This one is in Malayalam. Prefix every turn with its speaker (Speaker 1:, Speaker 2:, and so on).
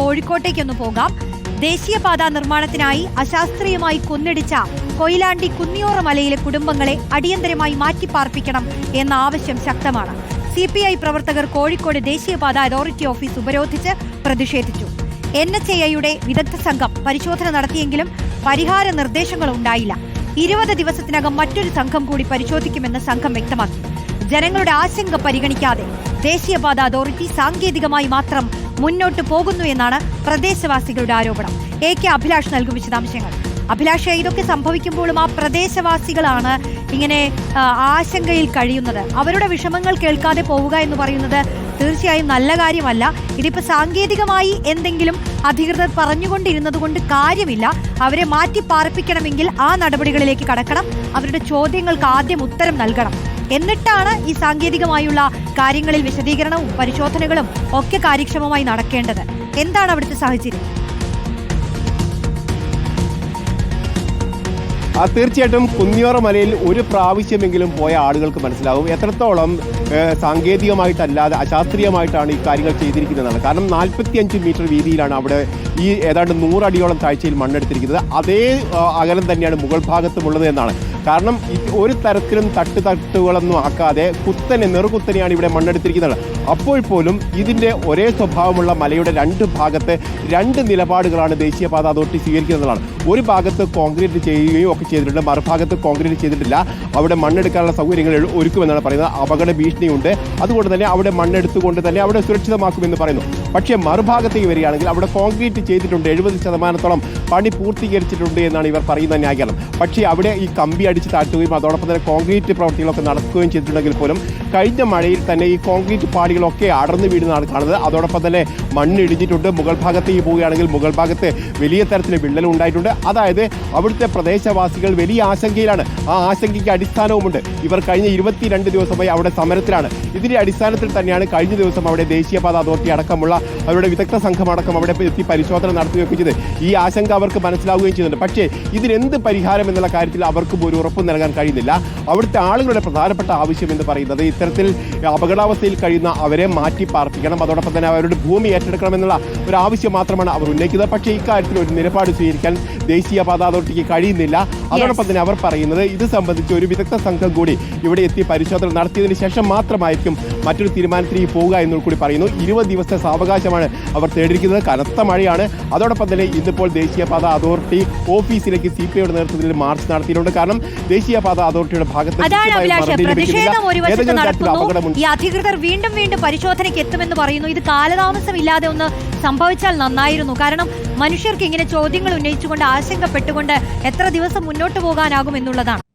Speaker 1: കോഴിക്കോട്ടേക്കൊന്ന് പോകാം. ദേശീയപാത നിർമ്മാണത്തിനായി അശാസ്ത്രീയമായി കൊന്നിടിച്ച കൊയിലാണ്ടി കുന്നിയോറ മലയിലെ കുടുംബങ്ങളെ അടിയന്തരമായി മാറ്റിപ്പാർപ്പിക്കണം എന്ന ആവശ്യം ശക്തമാണ്. സി പി ഐ പ്രവർത്തകർ കോഴിക്കോട് ദേശീയപാത അതോറിറ്റി ഓഫീസ് ഉപരോധിച്ച് പ്രതിഷേധിച്ചു. എൻ എച്ച് ഐയുടെ വിദഗ്ധ സംഘം പരിശോധന നടത്തിയെങ്കിലും പരിഹാര നിർദ്ദേശങ്ങൾ ഉണ്ടായില്ല. ഇരുപത് ദിവസത്തിനകം മറ്റൊരു സംഘം കൂടി പരിശോധിക്കുമെന്ന് സംഘം വ്യക്തമാക്കി. ജനങ്ങളുടെ ആശങ്ക പരിഗണിക്കാതെ ദേശീയപാത അതോറിറ്റി സാങ്കേതികമായി മാത്രം മുന്നോട്ട് പോകുന്നു എന്നാണ് പ്രദേശവാസികളുടെ ആരോപണം. എ കെ അഭിലാഷ് നൽകും വിശദാംശങ്ങൾ. അഭിലാഷ ഇതൊക്കെ സംഭവിക്കുമ്പോഴും ആ പ്രദേശവാസികളാണ് ഇങ്ങനെ ആശങ്കയിൽ കഴിയുന്നത്. അവരുടെ വിഷമങ്ങൾ കേൾക്കാതെ പോവുക എന്ന് പറയുന്നത് തീർച്ചയായും നല്ല കാര്യമല്ല. ഇതിപ്പോ സാങ്കേതികമായി എന്തെങ്കിലും അധികൃതർ പറഞ്ഞുകൊണ്ടിരുന്നത് കൊണ്ട് കാര്യമില്ല. അവരെ മാറ്റി പാർപ്പിക്കണമെങ്കിൽ ആ നടപടികളിലേക്ക് കടക്കണം. അവരുടെ ചോദ്യങ്ങൾക്ക് ആദ്യം ഉത്തരം നൽകണം. എന്നിട്ടാണ് ഈ സാങ്കേതികമായുള്ള കാര്യങ്ങളിൽ വിശദീകരണവും പരിശോധനകളും ഒക്കെ കാര്യക്ഷമമായി നടക്കേണ്ടത്. എന്താണ് അവിടുത്തെ സാഹചര്യം?
Speaker 2: തീർച്ചയായിട്ടും കുന്നിയോറ മലയിൽ ഒരു പ്രാവശ്യമെങ്കിലും പോയ ആളുകൾക്ക് മനസ്സിലാവും. എത്രത്തോളം സാങ്കേതികമായിട്ടല്ലാതെ അശാസ്ത്രീയമായിട്ടാണ് ഈ കാര്യങ്ങൾ ചെയ്തിരിക്കുന്നതാണ്. കാരണം നാൽപ്പത്തിയഞ്ച് മീറ്റർ വീതിയിലാണ് അവിടെ ഈ ഏതാണ്ട് നൂറടിയോളം താഴ്ചയിൽ മണ്ണെടുത്തിരിക്കുന്നത്. അതേ അകലം തന്നെയാണ് മുകൾ ഭാഗത്തുമുള്ളത് എന്നാണ്. കാരണം ഒരു തരത്തിലും തട്ട് തട്ടുകളൊന്നും ആക്കാതെ കുത്തനെ നെറുകുത്തനെയാണ് ഇവിടെ മണ്ണെടുത്തിരിക്കുന്നത്. അപ്പോൾ പോലും ഇതിന്റെ ഒരേ സ്വഭാവമുള്ള മലയുടെ രണ്ട് ഭാഗത്ത് രണ്ട് നിലപാടുകളാണ് ദേശീയപാത അതോറിറ്റി സ്വീകരിക്കുന്നതാണ്. ഒരു ഭാഗത്ത് കോൺക്രീറ്റ് ചെയ്യുകയും ഒക്കെ ചെയ്തിട്ടുണ്ട് മറുഭാഗത്ത് കോൺക്രീറ്റ് ചെയ്തിട്ടില്ല. അവിടെ മണ്ണെടുക്കാനുള്ള സൗകര്യങ്ങൾ ഒരുക്കുമെന്നാണ് പറയുന്നത്. അപകട ഭീഷണിയുണ്ട്. അതുകൊണ്ട് തന്നെ അവിടെ മണ്ണെടുത്തുകൊണ്ട് തന്നെ അവിടെ സുരക്ഷിതമാക്കുമെന്ന് പറയുന്നു. പക്ഷേ മറുഭാഗത്തേക്ക് വരികയാണെങ്കിൽ അവിടെ കോൺക്രീറ്റ് ചെയ്തിട്ടുണ്ട് എഴുപത് ശതമാനത്തോളം പണി പൂർത്തീകരിച്ചിട്ടുണ്ട് എന്നാണ് ഇവർ പറയുന്ന ന്യായീകരണം. പക്ഷേ അവിടെ ഈ കമ്പി അടിച്ച് താഴ്ത്തുകയും അതോടൊപ്പം തന്നെ കോൺക്രീറ്റ് പ്രവർത്തികളൊക്കെ നടക്കുകയും ചെയ്തിട്ടുണ്ടെങ്കിൽ പോലും കഴിഞ്ഞ മഴയിൽ തന്നെ ഈ കോൺക്രീറ്റ് പാടികളൊക്കെ അടർന്നു വീഴുന്നതാണ് കാണുന്നത്. അതോടൊപ്പം തന്നെ മണ്ണ് ഇടിഞ്ഞിട്ടുണ്ട് മുകൾ ഭാഗത്തേക്ക് പോവുകയാണെങ്കിൽ മുകൾ ഭാഗത്ത് വലിയ തരത്തിൽ വിള്ളൽ ഉണ്ടായിട്ടുണ്ട്. അതായത് അവിടുത്തെ പ്രദേശവാസികൾ വലിയ ആശങ്കയിലാണ്. ആ ആശങ്കയ്ക്ക് അടിസ്ഥാനവുമുണ്ട്. ഇവർ കഴിഞ്ഞ ഇരുപത്തിരണ്ട് ദിവസമായി അവിടെ സമരത്തിലാണ്. ഇതിന്റെ അടിസ്ഥാനത്തിൽ തന്നെയാണ് കഴിഞ്ഞ ദിവസം അവിടെ ദേശീയപാത അതോറിറ്റി അടക്കമുള്ള അവരുടെ വിദഗ്ധ സംഘമടക്കം അവിടെ എത്തി പരിശോധന നടത്തുകയൊക്കെ ചെയ്ത്. ഈ ആശങ്ക അവർക്ക് മനസ്സിലാവുകയും ചെയ്യുന്നുണ്ട്. പക്ഷേ ഇതിനെന്ത് പരിഹാരം എന്നുള്ള കാര്യത്തിൽ അവർക്കും ഒരു ഉറപ്പ് നൽകാൻ കഴിയുന്നില്ല. അവിടുത്തെ ആളുകളുടെ പ്രധാനപ്പെട്ട ആവശ്യം എന്ന് പറയുന്നത് ഇത്തരത്തിൽ അപകടാവസ്ഥയിൽ കഴിയുന്ന അവരെ മാറ്റി പാർപ്പിക്കണം. അതോടൊപ്പം തന്നെ അവരുടെ ഭൂമി ഏറ്റെടുക്കണം എന്നുള്ള ഒരു ആവശ്യം മാത്രമാണ് അവർ ഉന്നയിക്കുന്നത്. പക്ഷേ ഇക്കാര്യത്തിൽ ഒരു നിലപാട് സ്വീകരിക്കാൻ ദേശീയപാത അതോറിറ്റിക്ക് കഴിയുന്നില്ല. അതോടൊപ്പം തന്നെ അവർ പറയുന്നത് ഇത് സംബന്ധിച്ച് ഒരു വിദഗ്ധ സംഘം കൂടി ഇവിടെ എത്തി പരിശോധന നടത്തിയതിന് ശേഷം മാത്രമായിരിക്കും മറ്റൊരു തീരുമാനത്തിലേക്ക് പോവുക എന്നു കൂടി പറയുന്നു. ഇരുപത് ദിവസത്തെ സാവകാശമാണ് അവർ തേടിയിരിക്കുന്നത്. കനത്ത മഴയാണ്. അതോടൊപ്പം തന്നെ ഇന്നിപ്പോൾ ദേശീയപാത അതോറിറ്റി ഓഫീസിലേക്ക് സി പി ഐയുടെ നേതൃത്വത്തിൽ മാർച്ച് നടത്തിയിട്ടുണ്ട്. കാരണം ദേശീയപാത അതോറിറ്റിയുടെ ഭാഗത്ത്
Speaker 1: ഈ അധികൃതർ വീണ്ടും വീണ്ടും പരിശോധനയ്ക്ക് എത്തുമെന്ന് പറയുന്നു. ഇത് കാലതാമസം ഇല്ലാതെ ഒന്ന് സംഭവിച്ചാൽ നന്നായിരുന്നു. കാരണം മനുഷ്യർക്ക് ഇങ്ങനെ ചോദ്യങ്ങൾ ഉന്നയിച്ചുകൊണ്ട് ആശങ്കപ്പെട്ടുകൊണ്ട് എത്ര ദിവസം മുന്നോട്ട് പോകാനാകും എന്നുള്ളതാണ്